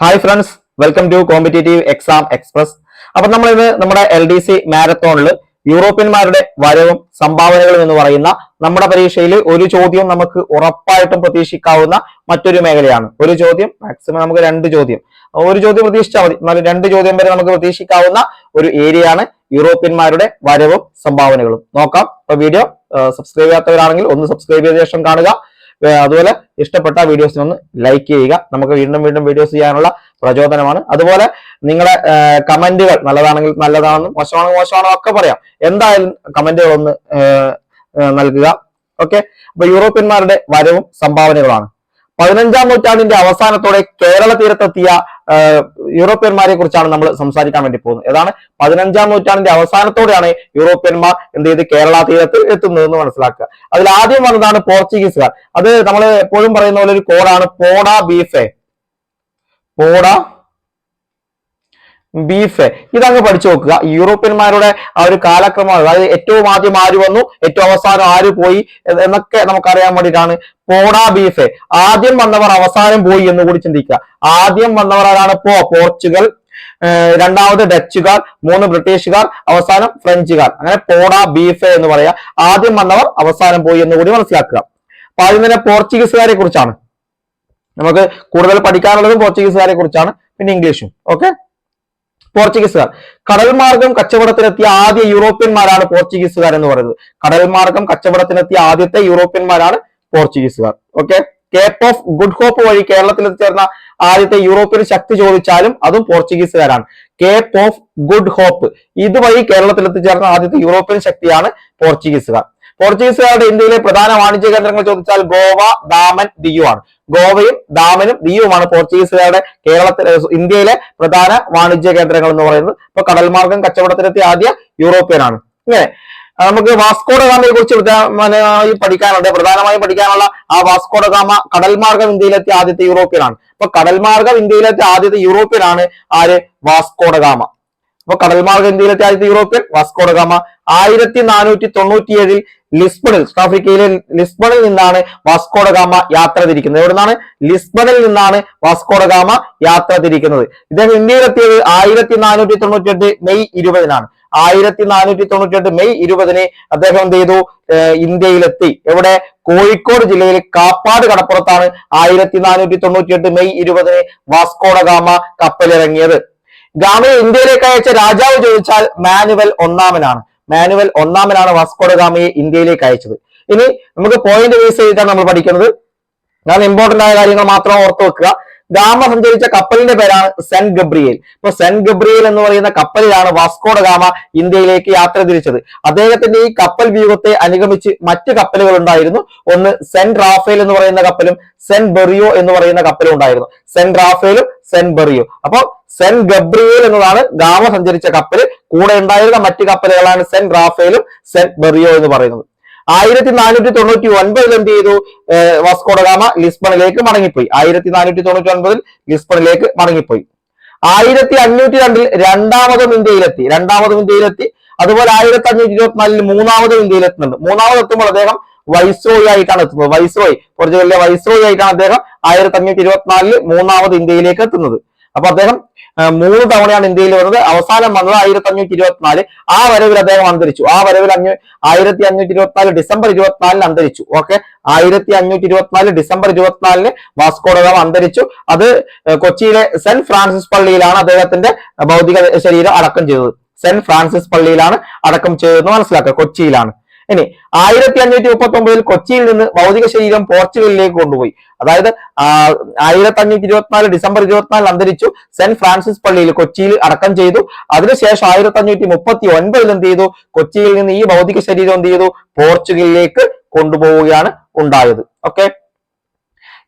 Hi friends welcome to competitive exam express അപ്പൊ നമ്മൾ ഇന്ന് നമ്മുടെ എൽ ഡി സി മാരത്തോണിൽ യൂറോപ്യന്മാരുടെ വരവും സംഭാവനകളും എന്ന് പറയുന്ന നമ്മുടെ പരീക്ഷയിൽ ഒരു ചോദ്യം നമുക്ക് ഉറപ്പായിട്ടും പ്രതീക്ഷിക്കാവുന്ന മറ്റൊരു മേഖലയാണ്. ഒരു ചോദ്യം മാക്സിമം നമുക്ക് രണ്ട് ചോദ്യം. ഒരു ചോദ്യം പ്രതീക്ഷിച്ചാൽ മതി. എന്നാലും രണ്ട് ചോദ്യം വരെ നമുക്ക് പ്രതീക്ഷിക്കാവുന്ന ഒരു ഏരിയയാണ് യൂറോപ്യന്മാരുടെ വരവും സംഭാവനകളും. നോക്കാം. അപ്പൊ വീഡിയോ സബ്സ്ക്രൈബ് ചെയ്യാത്തവരാണെങ്കിൽ ഒന്ന് സബ്സ്ക്രൈബ് ചെയ്ത ശേഷം കാണുക. അതുപോലെ ഇഷ്ടപ്പെട്ട വീഡിയോസിന് ഒന്ന് ലൈക്ക് ചെയ്യുക. നമുക്ക് വീണ്ടും വീണ്ടും വീഡിയോസ് ചെയ്യാനുള്ള പ്രചോദനമാണ്. അതുപോലെ നിങ്ങളെ കമന്റുകൾ നല്ലതാണെങ്കിൽ നല്ലതാണെന്നും മോശമാണെങ്കിൽ മോശമാണോ ഒക്കെ പറയാം. എന്തായാലും കമന്റുകൾ ഒന്ന് നൽകുക. ഓക്കെ അപ്പൊ യൂറോപ്യന്മാരുടെ വരവും സംഭാവനകളാണ് പതിനഞ്ചാം നൂറ്റാണ്ടിന്റെ അവസാനത്തോടെ കേരള തീരത്തെത്തിയ യൂറോപ്യന്മാരെ കുറിച്ചാണ് നമ്മൾ സംസാരിക്കാൻ വേണ്ടി പോകുന്നത്. ഏതാണ്? പതിനഞ്ചാം നൂറ്റാണ്ടിന്റെ അവസാനത്തോടെയാണ് യൂറോപ്യന്മാർ എന്ത് ചെയ്ത് കേരള തീരത്ത് എത്തുന്നതെന്ന് മനസ്സിലാക്കുക. അതിൽ ആദ്യം വന്നതാണ് പോർച്ചുഗീസുകാർ. അത് നമ്മൾ എപ്പോഴും പറയുന്ന പോലെ ഒരു കോഡാണ് പോഡ ബീഫെ. പോഡ ബീഫ് ഇതങ്ങ് പഠിച്ചു നോക്കുക. യൂറോപ്യന്മാരുടെ ആ ഒരു കാലക്രമം അതായത് ഏറ്റവും ആദ്യം ആര് വന്നു ഏറ്റവും അവസാനം ആര് പോയി എന്നൊക്കെ നമുക്കറിയാൻ വേണ്ടിയിട്ടാണ് പോടാ ബീഫ് ആദ്യം വന്നവർ അവസാനം പോയി എന്ന് കൂടി ചിന്തിക്കുക. ആദ്യം വന്നവർ ആരാണ്? പോ പോർച്ചുഗൽ. രണ്ടാമത് ഡച്ചുകാർ മൂന്ന് ബ്രിട്ടീഷുകാർ അവസാനം ഫ്രഞ്ചുകാർ. അങ്ങനെ പോടാ ബീഫ് എന്ന് പറയാ. ആദ്യം വന്നവർ അവസാനം പോയി എന്ന് കൂടി മനസ്സിലാക്കുക. അപ്പൊ ആദ്യം തന്നെ പോർച്ചുഗീസുകാരെ കുറിച്ചാണ്. നമുക്ക് കൂടുതൽ പഠിക്കാനുള്ളത് പോർച്ചുഗീസുകാരെ കുറിച്ചാണ്. പിന്നെ ഇംഗ്ലീഷും. ഓക്കെ? പോർച്ചുഗീസുകാർ. കടൽ മാർഗം കച്ചവടത്തിനെത്തിയ ആദ്യ യൂറോപ്യന്മാരാണ് പോർച്ചുഗീസുകാർ എന്ന് പറയുന്നത്. കടൽ മാർഗം കച്ചവടത്തിനെത്തിയ ആദ്യത്തെ യൂറോപ്യന്മാരാണ് പോർച്ചുഗീസുകാർ. Okay? Cape of Good Hope വഴി കേരളത്തിൽ എത്തിച്ചേർന്ന ആദ്യത്തെ യൂറോപ്യൻ ശക്തി ചോദിച്ചാലും അതും പോർച്ചുഗീസുകാരാണ്. കേപ്പ് ഓഫ് ഗുഡ് ഹോപ്പ് ഇതുവഴി കേരളത്തിൽ എത്തിച്ചേർന്ന ആദ്യത്തെ യൂറോപ്യൻ ശക്തിയാണ് പോർച്ചുഗീസുകാർ. പോർച്ചുഗീസുകാരുടെ ഇന്ത്യയിലെ പ്രധാന വാണിജ്യ കേന്ദ്രങ്ങൾ ചോദിച്ചാൽ ഗോവ ദാമൻ ദിയു ആണ്. ഗോവയും ദാമനും ദിയുമാണ് പോർച്ചുഗീസുകാരുടെ കേരളത്തിലെ ഇന്ത്യയിലെ പ്രധാന വാണിജ്യ കേന്ദ്രങ്ങൾ എന്ന് പറയുന്നത്. ഇപ്പൊ കടൽമാർഗം കച്ചവടത്തിലെത്തിയ ആദ്യ യൂറോപ്യനാണ്. ഇങ്ങനെ ആ, നമുക്ക് വാസ്കോഡ ഗാമയെ കുറിച്ച് പ്രധാനമായും പഠിക്കാനുണ്ട്. പ്രധാനമായും പഠിക്കാനുള്ള ആ വാസ്കോഡ ഗാമ കടൽമാർഗം ഇന്ത്യയിലെത്തിയ ആദ്യത്തെ യൂറോപ്യനാണ്. അപ്പൊ കടൽമാർഗം ഇന്ത്യയിലെത്തിയ ആദ്യത്തെ യൂറോപ്യൻ ആണ് ആര് വാസ്കോഡ ഗാമ. അപ്പൊ കടൽമാർഗം ഇന്ത്യയിലെത്തിയ ആദ്യത്തെ യൂറോപ്യൻ? വാസ്കോഡഗാമ ആയിരത്തി നാനൂറ്റി തൊണ്ണൂറ്റിയേഴിൽ ലിസ്ബണിൽ ആഫ്രിക്കയിലെ ലിസ്ബണിൽ നിന്നാണ് വാസ്കോഡഗാമ യാത്ര തിരിക്കുന്നത്. എവിടെ നിന്നാണ് ലിസ്ബണിൽ നിന്നാണ് വാസ്കോഡഗാമ യാത്ര തിരിക്കുന്നത്. ഇദ്ദേഹം ഇന്ത്യയിലെത്തിയത് ആയിരത്തി നാനൂറ്റി തൊണ്ണൂറ്റി എട്ട് മെയ് ഇരുപതിനാണ്. ആയിരത്തി നാനൂറ്റി തൊണ്ണൂറ്റി എട്ട് മെയ് ഇരുപതിന് അദ്ദേഹം എന്ത് ചെയ്തു? ഇന്ത്യയിലെത്തി. എവിടെ? കോഴിക്കോട് ജില്ലയിൽ കാപ്പാട് കടപ്പുറത്താണ് ആയിരത്തി നാനൂറ്റി തൊണ്ണൂറ്റി എട്ട് മെയ് ഇരുപതിന് വാസ്കോഡഗാമ കപ്പലിറങ്ങിയത്. ഗാമയെ ഇന്ത്യയിലേക്ക് അയച്ച രാജാവ് ചോദിച്ചാൽ മാനുവൽ ഒന്നാമനാണ്. മാനുവൽ ഒന്നാമനാണ് വാസ്കോഡ ഗാമയെ ഇന്ത്യയിലേക്ക് അയച്ചത്. ഇനി നമുക്ക് പോയിന്റ് ബേസ് ചെയ്തിട്ടാണ് നമ്മൾ പഠിക്കുന്നത്. ഞാൻ ഇമ്പോർട്ടന്റ് ആയ കാര്യങ്ങൾ മാത്രം ഓർത്തു വെക്കുക. ഗാമ സഞ്ചരിച്ച കപ്പലിന്റെ പേരാണ് സെന്റ് ഗബ്രിയേൽ. ഇപ്പൊ സെന്റ് ഗബ്രിയേൽ എന്ന് പറയുന്ന കപ്പലിലാണ് വാസ്കോഡ ഗാമ ഇന്ത്യയിലേക്ക് യാത്ര തിരിച്ചത്. അദ്ദേഹത്തിന്റെ ഈ കപ്പൽ വ്യൂഹത്തെ അനുഗമിച്ച് മറ്റ് കപ്പലുകൾ ഉണ്ടായിരുന്നു. ഒന്ന് സെന്റ് റാഫേൽ എന്ന് പറയുന്ന കപ്പലും സെന്റ് ബെറിയോ എന്ന് പറയുന്ന കപ്പലും ഉണ്ടായിരുന്നു. സെന്റ് റാഫേലും സെന്റ് ബെറിയോ. അപ്പൊ സെന്റ് ഗബ്രിയേൽ എന്നതാണ് ഗാമ സഞ്ചരിച്ച കപ്പൽ കൂടെ ഉണ്ടായിരുന്ന മറ്റ് കപ്പലുകളാണ് സെൻ റാഫേലും സെൻ ബെറിയോ എന്ന് പറയുന്നത്. ആയിരത്തി നാനൂറ്റി തൊണ്ണൂറ്റി ഒൻപതിൽ എന്ത് ചെയ്തു? വാസ്കോഡഗാമ വാസ്കോഡ ഗാമ ലിസ്ബണിലേക്ക് മടങ്ങിപ്പോയി. ആയിരത്തി നാനൂറ്റി തൊണ്ണൂറ്റി ഒൻപതിൽ ലിസ്ബണിലേക്ക് മടങ്ങിപ്പോയി. ആയിരത്തി അഞ്ഞൂറ്റി രണ്ടിൽ രണ്ടാമതും ഇന്ത്യയിലെത്തി. രണ്ടാമതും ഇന്ത്യയിലെത്തി. അതുപോലെ ആയിരത്തി അഞ്ഞൂറ്റി ഇരുപത്തിനാലിൽ മൂന്നാമതും ഇന്ത്യയിലെത്തുന്നുണ്ട്. മൂന്നാമത് എത്തുമ്പോൾ അദ്ദേഹം വൈസ്രോയി ആയിട്ടാണ് എത്തുന്നത്. വൈസ്രോയി പോർച്ചുഗലിലെ വൈസ്രോയി ആയിട്ടാണ് അദ്ദേഹം ആയിരത്തി അഞ്ഞൂറ്റി ഇരുപത്തിനാലിൽ മൂന്നാമത് ഇന്ത്യയിലേക്ക് എത്തുന്നത്. അപ്പൊ അദ്ദേഹം മൂന്ന് തവണയാണ് ഇന്ത്യയിൽ വന്നത് അവസാനം വന്നത് ആയിരത്തി അഞ്ഞൂറ്റി ഇരുപത്തിനാല് ആ വരവിൽ അദ്ദേഹം അന്തരിച്ചു. ആ വരവിൽ അഞ്ഞൂ ആയിരത്തി അഞ്ഞൂറ്റി ഇരുപത്തിനാല് ഡിസംബർ ഇരുപത്തിനാലിന് അന്തരിച്ചു. ഓക്കെ? ആയിരത്തി അഞ്ഞൂറ്റി ഇരുപത്തിനാല് ഡിസംബർ ഇരുപത്തിനാലിന് വാസ്കോഡഗാമ അന്തരിച്ചു. അത് കൊച്ചിയിലെ സെന്റ് ഫ്രാൻസിസ് പള്ളിയിലാണ് അദ്ദേഹത്തിന്റെ ഭൗതിക ശരീരം അടക്കം ചെയ്തത്. സെന്റ് ഫ്രാൻസിസ് പള്ളിയിലാണ് അടക്കം ചെയ്തതെന്ന് മനസ്സിലാക്കുക. കൊച്ചിയിലാണ്. ഇനി ആയിരത്തി അഞ്ഞൂറ്റി മുപ്പത്തി ഒമ്പതിൽ കൊച്ചിയിൽ നിന്ന് ഭൗതിക ശരീരം പോർച്ചുഗലിലേക്ക് കൊണ്ടുപോയി. അതായത് ആയിരത്തി അഞ്ഞൂറ്റി ഇരുപത്തിനാല് ഡിസംബർ ഇരുപത്തിനാലിൽ അന്തരിച്ചു. സെന്റ് ഫ്രാൻസിസ് പള്ളിയിൽ കൊച്ചിയിൽ അടക്കം ചെയ്തു. അതിനുശേഷം ആയിരത്തി അഞ്ഞൂറ്റി മുപ്പത്തി ഒൻപതിൽ എന്ത് ചെയ്തു? കൊച്ചിയിൽ നിന്ന് ഈ ഭൗതിക ശരീരം എന്ത് ചെയ്തു? പോർച്ചുഗലിലേക്ക് കൊണ്ടുപോവുകയാണ് ഉണ്ടായത്. ഓക്കെ?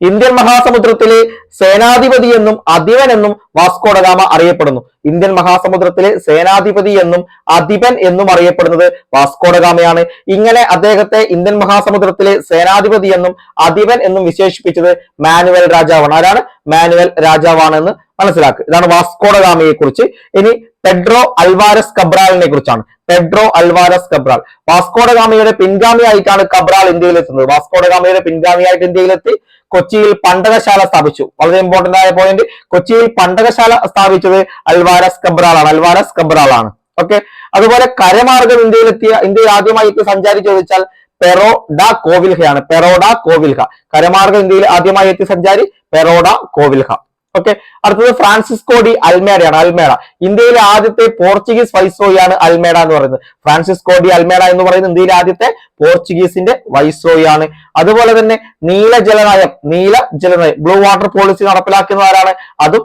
ഇന്ത്യൻ മഹാസമുദ്രത്തിലെ സേനാധിപതി എന്നും അധിപൻ എന്നും വാസ്കോഡഗാമ അറിയപ്പെടുന്നു. ഇന്ത്യൻ മഹാസമുദ്രത്തിലെ സേനാധിപതി എന്നും അധിപൻ എന്നും അറിയപ്പെടുന്നത് വാസ്കോഡഗാമയാണ് ഇങ്ങനെ അദ്ദേഹത്തെ ഇന്ത്യൻ മഹാസമുദ്രത്തിലെ സേനാധിപതി എന്നും അധിപൻ എന്നും വിശേഷിപ്പിച്ചത് മാനുവൽ രാജാവാണ്. ആരാണ്? മാനുവൽ രാജാവാണ് എന്ന് മനസ്സിലാക്കുക ഇതാണ് വാസ്കോഡ ഗാമയെ കുറിച്ച് ഇനി പെഡ്രോ അൽവാരസ് കബ്രാലിനെ കുറിച്ചാണ്. Pedro Alvares Cabral. Vasco da ഗാമയുടെ പിൻഗാമിയായിട്ടാണ് കബ്രാൽ ഇന്ത്യയിൽ എത്തുന്നത് വാസ്കോഡ ഗാമയുടെ പിൻഗാമിയായിട്ട് ഇന്ത്യയിലെത്തി കൊച്ചിയിൽ പണ്ടകശാല സ്ഥാപിച്ചു. വളരെ ഇമ്പോർട്ടന്റ് ആയ പോയിന്റ് കൊച്ചിയിൽ പണ്ടകശാല സ്ഥാപിച്ചത് അൽവാരസ് കബ്രാളാണ് അൽവാരസ് കബ്രാളാണ് ഓക്കെ അതുപോലെ കരമാർഗം ഇന്ത്യയിലെത്തിയ ഇന്ത്യയിൽ ആദ്യമായി എത്തി സഞ്ചാരി ചോദിച്ചാൽ പെറോഡ കോവിൽഹയാണ്. പെറോഡ കോവിൽഹ. കരമാർഗം ഇന്ത്യയിൽ ആദ്യമായി എത്തി സഞ്ചാരി പെറോഡ കോവിൽഹ. ഓക്കെ അടുത്തത് ഫ്രാൻസിസ്കോ ഡി അൽമേഡയാണ് അൽമേഡ. ഇന്ത്യയിലെ ആദ്യത്തെ പോർച്ചുഗീസ് വൈസ്രോയാണ് അൽമേഡ എന്ന് പറയുന്നത്. ഫ്രാൻസിസ്കോ ഡി അൽമേഡ എന്ന് പറയുന്നത് ഇന്ത്യയിലെ ആദ്യത്തെ പോർച്ചുഗീസിന്റെ വൈസ്രോയാണ് അതുപോലെ തന്നെ നീല ജലനയം നീല ജലനയം ബ്ലൂ വാട്ടർ പോളിസി നടപ്പിലാക്കുന്ന ആരാണ് അതും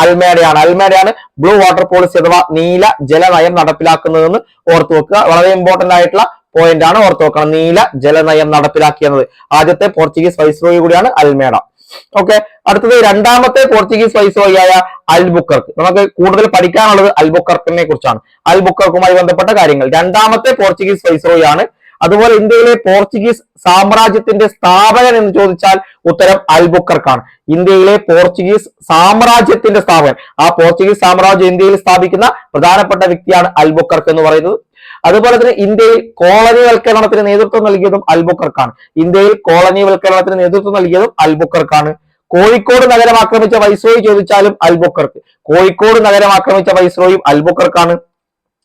അൽമേഡയാണ്. അൽമേഡയാണ് ബ്ലൂ വാട്ടർ പോളിസി അഥവാ നീല ജലനയം നടപ്പിലാക്കുന്നതെന്ന് ഓർത്തു വെക്കുക. വളരെ ഇമ്പോർട്ടന്റ് ആയിട്ടുള്ള പോയിന്റ് ആണ് ഓർത്തു വെക്കണം. നീല ജലനയം നടപ്പിലാക്കിയത് ആദ്യത്തെ പോർച്ചുഗീസ് വൈസ്രോയി കൂടിയാണ് അൽമേഡ. ഓക്കെ അടുത്തത് രണ്ടാമത്തെ പോർച്ചുഗീസ് വൈസ്രോയിയായ അൽബുക്കർക്ക്. നമുക്ക് കൂടുതൽ പഠിക്കാനുള്ളത് അൽബുക്കർക്കിനെ കുറിച്ചാണ്. അൽബുക്കർക്കുമായി ബന്ധപ്പെട്ട കാര്യങ്ങൾ. രണ്ടാമത്തെ പോർച്ചുഗീസ് വൈസ്രോയാണ് അതുപോലെ ഇന്ത്യയിലെ പോർച്ചുഗീസ് സാമ്രാജ്യത്തിന്റെ സ്ഥാപകൻ എന്ന് ചോദിച്ചാൽ ഉത്തരം അൽബുക്കർക്കാണ്. ഇന്ത്യയിലെ പോർച്ചുഗീസ് സാമ്രാജ്യത്തിന്റെ സ്ഥാപകൻ. ആ പോർച്ചുഗീസ് സാമ്രാജ്യം ഇന്ത്യയിൽ സ്ഥാപിക്കുന്ന പ്രധാനപ്പെട്ട വ്യക്തിയാണ് അൽബുക്കർക്ക് എന്ന് പറയുന്നത്. അതുപോലെ തന്നെ ഇന്ത്യയിൽ കോളനിവൽക്കരണത്തിന് നേതൃത്വം നൽകിയതും അൽബുക്കർക്കാണ്. ഇന്ത്യയിൽ കോളനിവൽക്കരണത്തിന് നേതൃത്വം നൽകിയതും അൽബുക്കർക്കാണ്. കോഴിക്കോട് നഗരം ആക്രമിച്ച വൈസ്രോയി ചോദിച്ചാലും അൽബുക്കർക്ക്. കോഴിക്കോട് നഗരം ആക്രമിച്ച വൈസ്രോയും അൽബുക്കർക്കാണ്.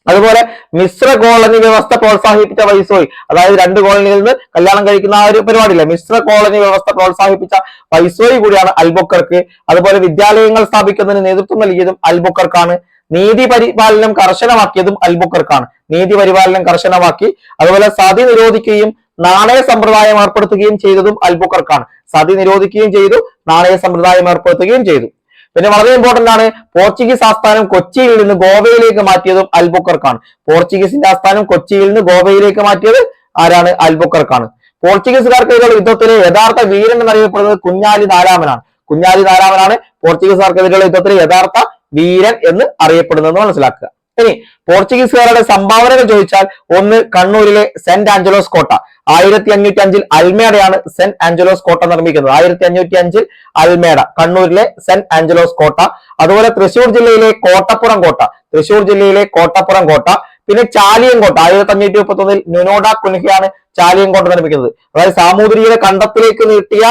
അതുപോലെ മിശ്ര കോളനി വ്യവസ്ഥ പ്രോത്സാഹിപ്പിച്ച വൈസ്രോയി അതായത് രണ്ട് കോളനിയിൽ നിന്ന് കല്യാണം കഴിക്കുന്ന ആ ഒരു പരിപാടിയില്ല മിശ്ര കോളനി വ്യവസ്ഥ പ്രോത്സാഹിപ്പിച്ച വൈസ്രോയി കൂടിയാണ് അൽബുക്കർക്ക്. അതുപോലെ വിദ്യാലയങ്ങൾ സ്ഥാപിക്കുന്നതിന് നേതൃത്വം നൽകിയതും അൽബുക്കർക്കാണ്. നീതി പരിപാലനം കർശനമാക്കിയതും അൽബുക്കർക്കാണ്. നീതി പരിപാലനം കർശനമാക്കി അതുപോലെ സതി നിരോധിക്കുകയും നാണയ സമ്പ്രദായം ഏർപ്പെടുത്തുകയും ചെയ്തതും അൽബുക്കർക്കാണ്. സതി നിരോധിക്കുകയും ചെയ്തു നാണയ സമ്പ്രദായം ഏർപ്പെടുത്തുകയും ചെയ്തു. പിന്നെ വളരെ ഇമ്പോർട്ടന്റ് ആണ് പോർച്ചുഗീസ് ആസ്ഥാനം കൊച്ചിയിൽ നിന്ന് ഗോവയിലേക്ക് മാറ്റിയതും അൽബുക്കർക്കാണ്. പോർച്ചുഗീസിന്റെ ആസ്ഥാനം കൊച്ചിയിൽ നിന്ന് ഗോവയിലേക്ക് മാറ്റിയത് ആരാണ്? അൽബുക്കർക്കാണ്. പോർച്ചുഗീസുകാർക്കെതിരെയുള്ള യുദ്ധത്തിലെ യഥാർത്ഥ വീരൻ എന്നറിയപ്പെടുന്നത് കുഞ്ഞാലി നാലാമനാണ് കുഞ്ഞാലി നാലാമനാണ് പോർച്ചുഗീസുകാർക്കെതിരെയുള്ള യുദ്ധത്തിലെ യഥാർത്ഥ വീരൻ എന്ന് അറിയപ്പെടുന്നത് മനസ്സിലാക്കുക. ഇനി പോർച്ചുഗീസുകാരുടെ സംഭാവനകൾ ചോദിച്ചാൽ ഒന്ന് കണ്ണൂരിലെ സെന്റ് ആഞ്ചലോസ് കോട്ട. ആയിരത്തി അഞ്ഞൂറ്റി അഞ്ചിൽ അൽമേഡയാണ് സെന്റ് ആഞ്ചലോസ് കോട്ട നിർമ്മിക്കുന്നത്. ആയിരത്തി അഞ്ഞൂറ്റി അഞ്ചിൽ അൽമേഡ കണ്ണൂരിലെ സെന്റ് ആഞ്ചലോസ് കോട്ട. അതുപോലെ തൃശൂർ ജില്ലയിലെ കോട്ടപ്പുറം കോട്ട. തൃശൂർ ജില്ലയിലെ കോട്ടപ്പുറം കോട്ട. പിന്നെ ചാലിയങ്കോട്ട ആയിരത്തി അഞ്ഞൂറ്റി മുപ്പത്തി ഒന്നിൽ നുനോഡ കുൻഹയാണ് ചാലിയങ്കോട്ട നിർമ്മിക്കുന്നത്. അതായത് സാമൂതിരിയുടെ കണ്ടത്തിലേക്ക് നീട്ടിയ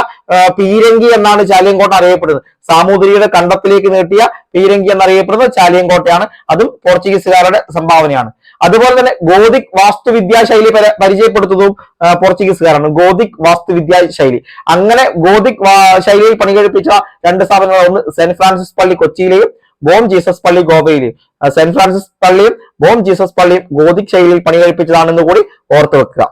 പീരങ്കി എന്നാണ് ചാലിയങ്കോട്ട അറിയപ്പെടുന്നത്. സാമൂതിരിയുടെ കണ്ടത്തിലേക്ക് നീട്ടിയ പീരങ്കി എന്നറിയപ്പെടുന്നത് ചാലിയങ്കോട്ടയാണ്. അതും പോർച്ചുഗീസുകാരുടെ സംഭാവനയാണ്. അതുപോലെ തന്നെ ഗോതിക് വാസ്തുവിദ്യാ ശൈലി പരിചയപ്പെടുത്തുന്നതും പോർച്ചുഗീസുകാരാണ്. ഗോതിക് വാസ്തുവിദ്യാ ശൈലി അങ്ങനെ ഗോതിക് ശൈലിയിൽ പണികഴിപ്പിച്ച രണ്ട് സ്ഥാപനങ്ങൾ സെന്റ് ഫ്രാൻസിസ് പള്ളി കൊച്ചിയിലെയും ബോം ജീസസ് പള്ളി ഗോവയിലെയും. സെന്റ് ഫ്രാൻസിസ് പള്ളിയും ബോം ജീസസ് പള്ളിയും ഗോതിക് ശൈലിയിൽ പണി കഴിപ്പിച്ചതാണെന്ന് കൂടി ഓർത്തു വെക്കുക.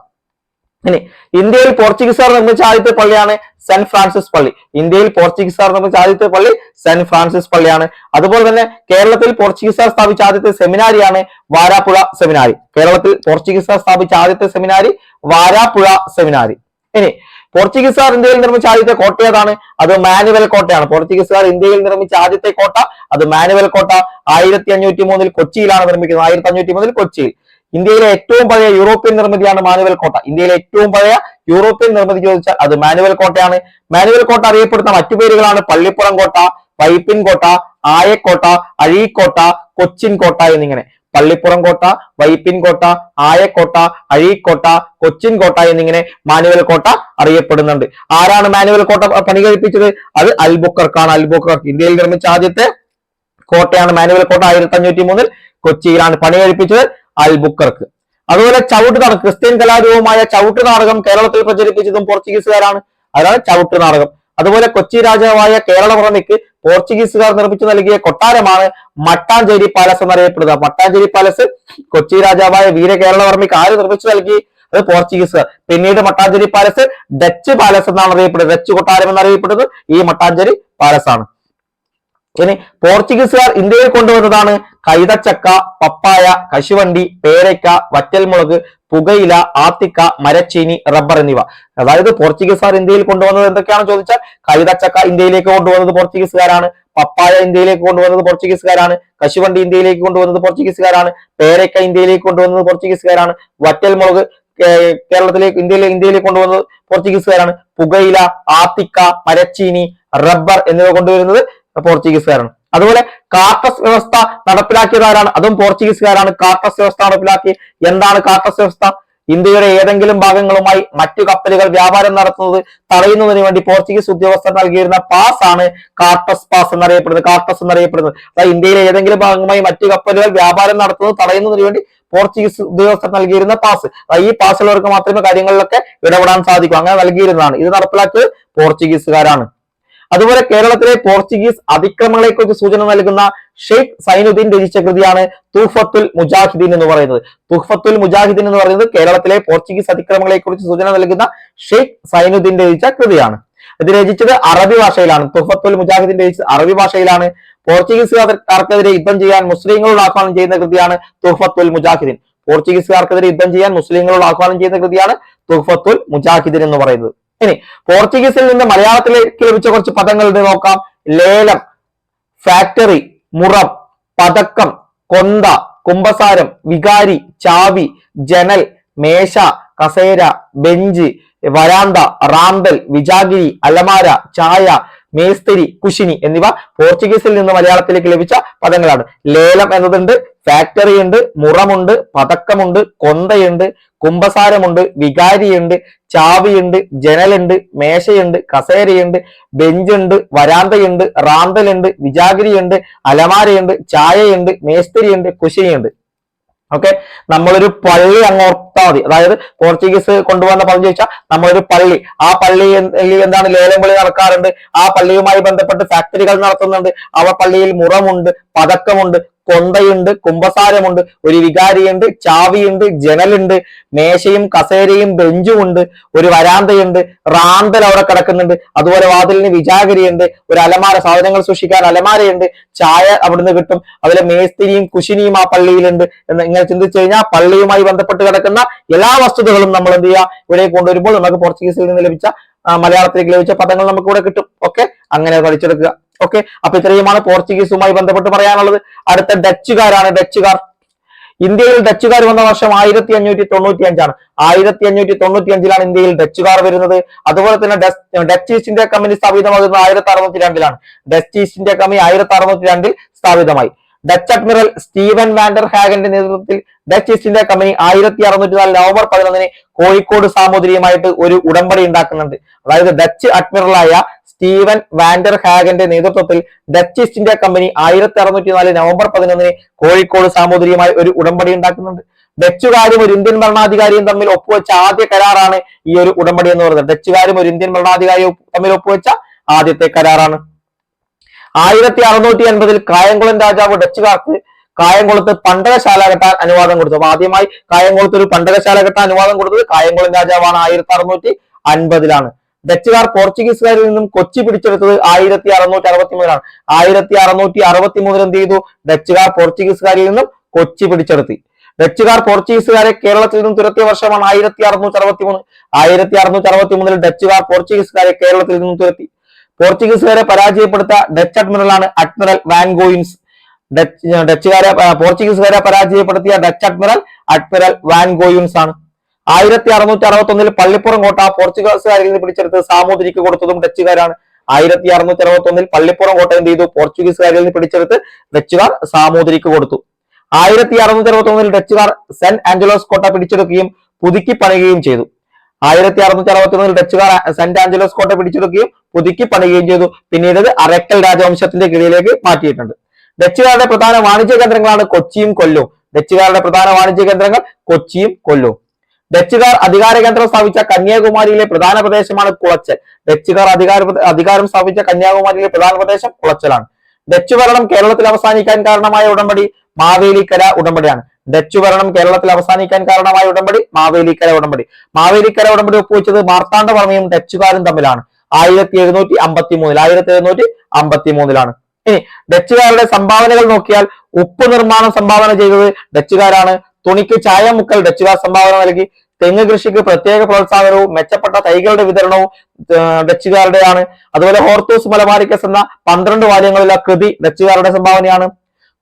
ഇനി ഇന്ത്യയിൽ പോർച്ചുഗീസുകാർ നിർമ്മിച്ച ആദ്യത്തെ പള്ളിയാണ് സെന്റ് ഫ്രാൻസിസ് പള്ളി. ഇന്ത്യയിൽ പോർച്ചുഗീസുകാർ നിർമ്മിച്ച ആദ്യത്തെ പള്ളി സെന്റ് ഫ്രാൻസിസ് പള്ളിയാണ്. അതുപോലെ തന്നെ കേരളത്തിൽ പോർച്ചുഗീസുകാർ സ്ഥാപിച്ച ആദ്യത്തെ സെമിനാരിയാണ് വാരാപ്പുഴ സെമിനാരി. കേരളത്തിൽ പോർച്ചുഗീസുകാർ സ്ഥാപിച്ച ആദ്യത്തെ സെമിനാരി വാരാപ്പുഴ സെമിനാരി. ഇനി പോർച്ചുഗീസുകാർ ഇന്ത്യയിൽ നിർമ്മിച്ച ആദ്യത്തെ കോട്ട ഏതാണ്? അത് മാനുവൽ കോട്ടയാണ്. പോർച്ചുഗീസുകാർ ഇന്ത്യയിൽ നിർമ്മിച്ച ആദ്യത്തെ കോട്ട അത് മാനുവൽ കോട്ട. ആയിരത്തി അഞ്ഞൂറ്റി മൂന്നിൽ കൊച്ചിയിലാണ് നിർമ്മിക്കുന്നത്. ആയിരത്തി അഞ്ഞൂറ്റി മൂന്നിൽ കൊച്ചിയിൽ. ഇന്ത്യയിലെ ഏറ്റവും പഴയ യൂറോപ്യൻ നിർമ്മിതിയാണ് മാനുവൽ കോട്ട. ഇന്ത്യയിലെ ഏറ്റവും പഴയ യൂറോപ്യൻ നിർമ്മിതി ചോദിച്ചാൽ അത് മാനുവൽ കോട്ടയാണ്. മാനുവൽ കോട്ട അറിയപ്പെടുന്ന മറ്റു പേരുകളാണ് പള്ളിപ്പുറം കോട്ട വൈപ്പിൻ കോട്ട ആയക്കോട്ട അഴീക്കോട്ട കൊച്ചിൻ കോട്ട എന്നിങ്ങനെ. പള്ളിപ്പുറം കോട്ട വൈപ്പിൻ കോട്ട ആയക്കോട്ട അഴീക്കോട്ട കൊച്ചിൻ കോട്ട എന്നിങ്ങനെ മാനുവൽ കോട്ട അറിയപ്പെടുന്നുണ്ട്. ആരാണ് മാനുവൽ കോട്ട പണി കഴിപ്പിച്ചത് അത് അൽബുക്കർക്കാണ്. അൽബുക്കർക്ക് ഇന്ത്യയിൽ നിർമ്മിച്ച ആദ്യത്തെ കോട്ടയാണ് മാനുവൽ കോട്ട ആയിരത്തി അഞ്ഞൂറ്റി മൂന്നിൽ കൊച്ചിയിലാണ് പണി കഴിപ്പിച്ചത് അൽബുക്കർക്ക്. അതുപോലെ ചവിട്ട് നാടകം ക്രിസ്ത്യൻ കലാരൂപമായ ചവിട്ട് നാടകം കേരളത്തിൽ പ്രചരിപ്പിച്ചതും പോർച്ചുഗീസുകാരാണ്. അതാണ് ചവിട്ട് നാടകം അതുപോലെ കൊച്ചി രാജാവായ കേരളവർമ്മയ്ക്ക് പോർച്ചുഗീസുകാർ നിർമ്മിച്ചു നൽകിയ കൊട്ടാരമാണ് മട്ടാഞ്ചേരി പാലസ് എന്നറിയപ്പെടുന്നത്. മട്ടാഞ്ചേരി പാലസ് കൊച്ചി രാജാവായ വീര കേരളവർമ്മയ്ക്ക് ആര് നിർമ്മിച്ചു നൽകി? അത് പോർച്ചുഗീസുകാർ. പിന്നീട് മട്ടാഞ്ചേരി പാലസ് ഡച്ച് പാലസ് എന്നാണ് അറിയപ്പെടുന്നത്. ഡച്ച് കൊട്ടാരം എന്നറിയപ്പെടുന്നത് ഈ മട്ടാഞ്ചേരി പാലസ് ആണ് ഇനി പോർച്ചുഗീസുകാർ ഇന്ത്യയിൽ കൊണ്ടുവന്നതാണ് കൈതച്ചക്ക പപ്പായ കശുവണ്ടി പേരയ്ക്ക വറ്റൽമുളക് പുകയില ആത്തിക്ക മരച്ചീനി റബ്ബർ എന്നിവ. അതായത് പോർച്ചുഗീസുകാർ ഇന്ത്യയിൽ കൊണ്ടുവന്നത് എന്തൊക്കെയാണ് ചോദിച്ചാൽ കൈതച്ചക്ക ഇന്ത്യയിലേക്ക് കൊണ്ടുവന്നത് പോർച്ചുഗീസുകാരാണ് പപ്പായ ഇന്ത്യയിലേക്ക് കൊണ്ടുവന്നത് പോർച്ചുഗീസുകാരാണ് കശുവണ്ടി ഇന്ത്യയിലേക്ക് കൊണ്ടുവന്നത് പോർച്ചുഗീസുകാരാണ് പേരയ്ക്ക ഇന്ത്യയിലേക്ക് കൊണ്ടുവന്നത് പോർച്ചുഗീസുകാരാണ് വറ്റൽമുളക് കേരളത്തിലേക്ക് ഇന്ത്യയിലെ ഇന്ത്യയിലേക്ക് കൊണ്ടുവന്നത് പോർച്ചുഗീസുകാരാണ്. പുകയില ആത്തിക്ക മരച്ചീനി റബ്ബർ എന്നിവ കൊണ്ടുവരുന്നത് പോർച്ചുഗീസുകാരാണ്. അതുപോലെ കാർട്ടസ് വ്യവസ്ഥ നടപ്പിലാക്കിയതാരാണ്? അതും പോർച്ചുഗീസുകാരാണ്. കാർട്ടസ് വ്യവസ്ഥ നടപ്പിലാക്കി. എന്താണ് കാർട്ടസ് വ്യവസ്ഥ? ഇന്ത്യയുടെ ഏതെങ്കിലും ഭാഗങ്ങളുമായി മറ്റു കപ്പലുകൾ വ്യാപാരം നടത്തുന്നത് തടയുന്നതിന് വേണ്ടി പോർച്ചുഗീസ് ഉദ്യോഗസ്ഥർ നൽകിയിരുന്ന പാസ് ആണ് കാർട്ടസ് പാസ് എന്നറിയപ്പെടുന്നത്. കാർട്ടസ് എന്നറിയപ്പെടുന്നത്. അതായത് ഇന്ത്യയിലെ ഏതെങ്കിലും ഭാഗങ്ങളുമായി മറ്റു കപ്പലുകൾ വ്യാപാരം നടത്തുന്നത് തടയുന്നതിന് വേണ്ടി പോർച്ചുഗീസ് ഉദ്യോഗസ്ഥർ നൽകിയിരുന്ന പാസ്. ഈ പാസ്സുള്ളവർക്ക് മാത്രമേ കാര്യങ്ങളിലൊക്കെ ഇടപെടാൻ സാധിക്കൂ. അങ്ങനെ നൽകിയിരുന്നതാണ്. ഇത് നടപ്പിലാക്കിയത് പോർച്ചുഗീസുകാരാണ്. അതുപോലെ കേരളത്തിലെ പോർച്ചുഗീസ് അതിക്രമങ്ങളെ കുറിച്ച് സൂചന നൽകുന്ന ഷെയ്ഖ് സൈനുദ്ദീൻ രചിച്ച കൃതിയാണ് തുഹഫത്തുൽ മുജാഹിദ്ദീൻ എന്ന് പറയുന്നത്. തുഹഫത്തുൽ മുജാഹിദ്ദീൻ എന്ന് പറയുന്നത് കേരളത്തിലെ പോർച്ചുഗീസ് അതിക്രമങ്ങളെ കുറിച്ച് സൂചന നൽകുന്ന ഷെയ്ഖ് സൈനുദ്ദീൻ രചിച്ച കൃതിയാണ്. ഇത് രചിച്ചത് അറബി ഭാഷയിലാണ്. തുഹഫത്തുൽ മുജാഹിദ്ദീൻ രചിച്ചത് അറബി ഭാഷയിലാണ്. പോർച്ചുഗീസുകാർക്കെതിരെ യുദ്ധം ചെയ്യാൻ മുസ്ലിങ്ങളോട് ആഹ്വാനം ചെയ്യുന്ന കൃതിയാണ് തുഹഫത്തുൽ മുജാഹിദ്ദീൻ പോർച്ചുഗീസുകാർക്കെതിരെ യുദ്ധം ചെയ്യാൻ മുസ്ലിങ്ങളോട് ആഹ്വാനം ചെയ്യുന്ന കൃതിയാണ് തുഹഫത്തുൽ മുജാഹിദ്ദീൻ എന്ന് പറയുന്നത്. ഇനി പോർച്ചുഗീസിൽ നിന്ന് മലയാളത്തിലേക്ക് ലഭിച്ച കുറച്ച് പദങ്ങൾ നോക്കാം. ലേലം ഫാക്ടറി മുറം പതക്കം കൊന്ത കുംഭസാരം വികാരി ചാവി ജനൽ മേശ കസേര ബെഞ്ച് വരാന്ത റാന്തൽ വിജാഗിരി അലമാര ചായ മേസ്തിരി കുശിനി എന്നിവ പോർച്ചുഗീസിൽ നിന്ന് മലയാളത്തിലേക്ക് ലഭിച്ച പദങ്ങളാണ്. ലേലം എന്നതുണ്ട് ഫാക്ടറി ഉണ്ട് മുറമുണ്ട് പതക്കമുണ്ട് കൊന്തയുണ്ട് കുംഭസാരമുണ്ട് വികാരിയുണ്ട് ചാവിയുണ്ട് ജനലുണ്ട് മേശയുണ്ട് കസേരയുണ്ട് ബെഞ്ചുണ്ട് വരാന്തയുണ്ട് റാന്തലുണ്ട് വിജാഗിരിയുണ്ട് അലമാരയുണ്ട് ചായയുണ്ട് മേസ്തിരിയുണ്ട് കുശിനിയുണ്ട്. ഓക്കെ? നമ്മളൊരു പള്ളി അങ്ങ് ഓർത്താൽ മതി. അതായത് പോർച്ചുഗീസ് കൊണ്ടുവന്ന പദം ചോദിച്ചാൽ നമ്മളൊരു പള്ളി. ആ പള്ളി എന്താണ് ലേലം വിളി നടക്കാറുണ്ട്. ആ പള്ളിയുമായി ബന്ധപ്പെട്ട് ഫാക്ടറികൾ നടത്തുന്നുണ്ട്. ആ പള്ളിയിൽ മുറമുണ്ട് പതക്കമുണ്ട് കൊന്തയുണ്ട് കുംഭസാരമുണ്ട് ഒരു വികാരിയുണ്ട് ചാവിയുണ്ട് ജനലുണ്ട് മേശയും കസേരയും ബെഞ്ചുമുണ്ട് ഒരു വരാന്തയുണ്ട് റാന്തൽ അവിടെ കിടക്കുന്നുണ്ട് അതുപോലെ വാതിലിന് വിചാകരിയുണ്ട് ഒരു അലമാര സാധനങ്ങൾ സൂക്ഷിക്കാൻ അലമാരയുണ്ട് ചായ അവിടുന്ന് കിട്ടും അതിലെ മേസ്തിരിയും കുശിനിയും ആ പള്ളിയിലുണ്ട് എന്ന് ഇങ്ങനെ ചിന്തിച്ചു കഴിഞ്ഞാൽ പള്ളിയുമായി ബന്ധപ്പെട്ട് കിടക്കുന്ന എല്ലാ വസ്തുതകളും നമ്മൾ എന്ത് ചെയ്യുക ഇവിടെ കൊണ്ടുവരുമ്പോൾ നമുക്ക് പോർച്ചുഗീസിൽ നിന്ന് ലഭിച്ച മലയാളത്തിലേക്ക് ലഭിച്ച പദങ്ങൾ നമുക്ക് ഇവിടെ കിട്ടും. ഓക്കെ അങ്ങനെ പഠിച്ചെടുക്കുക. ഓക്കെ അപ്പൊ ഇത്രയുമാണ് പോർച്ചുഗീസുമായി ബന്ധപ്പെട്ട് പറയാനുള്ളത്. അടുത്ത ഡച്ചുകാരാണ് ഡച്ചുകാർ. ഇന്ത്യയിൽ ഡച്ചുകാർ വന്ന വർഷം ആയിരത്തി അഞ്ഞൂറ്റി തൊണ്ണൂറ്റി അഞ്ചാണ് ആയിരത്തി അഞ്ഞൂറ്റി തൊണ്ണൂറ്റി അഞ്ചിലാണ് ഇന്ത്യയിൽ ഡച്ചുകാർ വരുന്നത്. അതുപോലെ തന്നെ ഡച്ച് ഈസ്റ്റ് ഇന്ത്യ കമ്പനി സ്ഥാപിതമാകുന്നത് ആയിരത്തി അറുന്നൂറ്റി രണ്ടിലാണ് ഡച്ച് ഈസ്റ്റ് ഇന്ത്യ കമ്പനി ആയിരത്തി അറുന്നൂറ്റി രണ്ടിൽ സ്ഥാപിതമായി. Dutch admiral Steven van der ഹാഗന്റെ നേതൃത്വത്തിൽ ഡച്ച് ഈസ്റ്റ് ഇന്ത്യ കമ്പനി ആയിരത്തി അറുന്നൂറ്റി നാല് നവംബർ പതിനൊന്നിന് കോഴിക്കോട് സാമൂതിരിയുമായിട്ട് ഒരു ഉടമ്പടി ഉണ്ടാക്കുന്നുണ്ട്. അതായത് ഡച്ച് അഡ്മിറലായ സ്റ്റീവൻ വാൻഡർ ഹാഗന്റെ നേതൃത്വത്തിൽ ഡച്ച് ഈസ്റ്റ് ഇന്ത്യ കമ്പനി ആയിരത്തി അറുന്നൂറ്റി നാല് നവംബർ പതിനൊന്നിന് കോഴിക്കോട് സാമൂതിരിയുമായി ഒരു ഉടമ്പടി ഉണ്ടാക്കുന്നുണ്ട്. ഡച്ചുകാരും ഒരു ഇന്ത്യൻ ഭരണാധികാരിയും തമ്മിൽ ഒപ്പുവെച്ച ആദ്യ കരാറാണ് ഈ ഒരു ഉടമ്പടി എന്ന് പറയുന്നത്. ഡച്ചുകാരും ഒരു ഇന്ത്യൻ ഭരണാധികാരിയും തമ്മിൽ ഒപ്പുവെച്ച ആദ്യത്തെ കരാറാണ്. ആയിരത്തി അറുന്നൂറ്റി അൻപതിൽ കായംകുളം രാജാവ് ഡച്ചുകാർക്ക് കായംകുളത്ത് പണ്ടകശാല കെട്ടാൻ അനുവാദം കൊടുത്തു. അപ്പൊ ആദ്യമായി കായംകുളത്ത് ഒരു പണ്ടകശാല കെട്ടാൻ അനുവാദം കൊടുത്തത് കായംകുളം രാജാവാണ് ആയിരത്തി അറുന്നൂറ്റി അൻപതിലാണ് ഡച്ചുകാർ പോർച്ചുഗീസുകാരിൽ നിന്നും കൊച്ചി പിടിച്ചെടുത്തത് ആയിരത്തി അറുന്നൂറ്റി അറുപത്തി മൂന്നിലാണ് ആയിരത്തി അറുന്നൂറ്റി അറുപത്തി മൂന്നിൽ എന്ത് ചെയ്തു? ഡച്ചുകാർ പോർച്ചുഗീസുകാരിൽ നിന്നും കൊച്ചി പിടിച്ചെടുത്തി. ഡച്ചുകാർ പോർച്ചുഗീസുകാരെ കേരളത്തിൽ നിന്നും തുരത്തിയ വർഷമാണ് ആയിരത്തി അറുന്നൂറ്റി അറുപത്തി മൂന്ന് ആയിരത്തി അറുന്നൂറ്റി അറുപത്തി മൂന്നിൽ ഡച്ചുകാർ പോർച്ചുഗീസുകാരെ കേരളത്തിൽ നിന്നും തുരത്തി. പോർച്ചുഗീസുകാരെ പരാജയപ്പെടുത്ത ഡച്ച് അഡ്മിറലാണ് അഡ്മിറൽ വാൻഗോയിൻസ് ഡച്ച് ഡച്ചുകാരെ പോർച്ചുഗീസുകാരെ പരാജയപ്പെടുത്തിയ ഡച്ച് അഡ്മിറൽ അഡ്മിറൽ വാൻഗോയിൻസ് ആണ് ആയിരത്തി അറുന്നൂറ്റി അറുപത്തി ഒന്നിൽ പള്ളിപ്പുറം കോട്ട പോർച്ചുഗീസുകാരിൽ നിന്ന് പിടിച്ചെടുത്ത് സാമൂതിരിക്ക് കൊടുത്തതും ഡച്ചുകാരാണ്. ആയിരത്തി അറുന്നൂറ്റി അറുപത്തി ഒന്നിൽ പള്ളിപ്പുറം കോട്ട എന്ത് ചെയ്തു? പോർച്ചുഗീസുകാരിൽ നിന്ന് പിടിച്ചെടുത്ത് ഡച്ചുകാർ സാമൂതിരിക്ക് കൊടുത്തു. ആയിരത്തി അറുന്നൂറ്റി അറുപത്തി ഒന്നിൽ ഡച്ചുകാർ സെന്റ് ആഞ്ചലോസ് കോട്ട പിടിച്ചെടുക്കുകയും പുതുക്കി പണിയുകയും ചെയ്തു. ആയിരത്തി അറുന്നൂറ്റി അറുപത്തി ഒന്നിൽ ഡച്ചുകാർ സെന്റ് ആഞ്ചലോസ് കോട്ട പിടിച്ചെടുക്കുകയും പുതുക്കി പണിയുകയും ചെയ്തു. പിന്നീട് അറക്കൽ രാജവംശത്തിന്റെ കീഴിലേക്ക് മാറ്റിയിട്ടുണ്ട്. ഡച്ചുകാരുടെ പ്രധാന വാണിജ്യ കേന്ദ്രങ്ങളാണ് കൊച്ചിയും കൊല്ലവും. ഡച്ചുകാരുടെ പ്രധാന വാണിജ്യ കേന്ദ്രങ്ങൾ കൊച്ചിയും കൊല്ലവും. ഡച്ചുകാർ അധികാര കേന്ദ്രം സ്ഥാപിച്ച കന്യാകുമാരിയിലെ പ്രധാന പ്രദേശമാണ് കുളച്ചൽ. ഡച്ചുകാർ അധികാര അധികാരം സ്ഥാപിച്ച കന്യാകുമാരിയിലെ പ്രധാന പ്രദേശം കുളച്ചലാണ്. ഡച്ചു ഭരണം കേരളത്തിൽ അവസാനിക്കാൻ കാരണമായ ഉടമ്പടി മാവേലിക്കര ഉടമ്പടിയാണ്. ഡച്ചു ഭരണം കേരളത്തിൽ അവസാനിക്കാൻ കാരണമായ ഉടമ്പടി മാവേലിക്കര ഉടമ്പടി. മാവേലിക്കര ഉടമ്പടി ഒപ്പുവെച്ചത് മാർത്താണ്ഡവർമ്മയും ഡച്ചുകാരും തമ്മിലാണ്. ആയിരത്തി എഴുന്നൂറ്റി അമ്പത്തി മൂന്നിൽ ആയിരത്തി എഴുന്നൂറ്റി അമ്പത്തി മൂന്നിലാണ് ഇനി ഡച്ചുകാരുടെ സംഭാവനകൾ നോക്കിയാൽ ഉപ്പ് നിർമ്മാണം സംഭാവന ചെയ്തത് ഡച്ചുകാരാണ്. തുണിക്ക് ചായ മുക്കൽ ഡച്ചുകാർ സംഭാവന നൽകി. തെങ്ങ് കൃഷിക്ക് പ്രത്യേക പ്രോത്സാഹനവും മെച്ചപ്പെട്ട തൈകളുടെ വിതരണവും ഡച്ചുകാരുടെയാണ്. അതുപോലെ ഹോർത്തൂസ് മലബാരിക്കസ് എന്ന പന്ത്രണ്ട് വാല്യങ്ങളിലെ കൃതി ഡച്ചുകാരുടെ സംഭാവനയാണ്.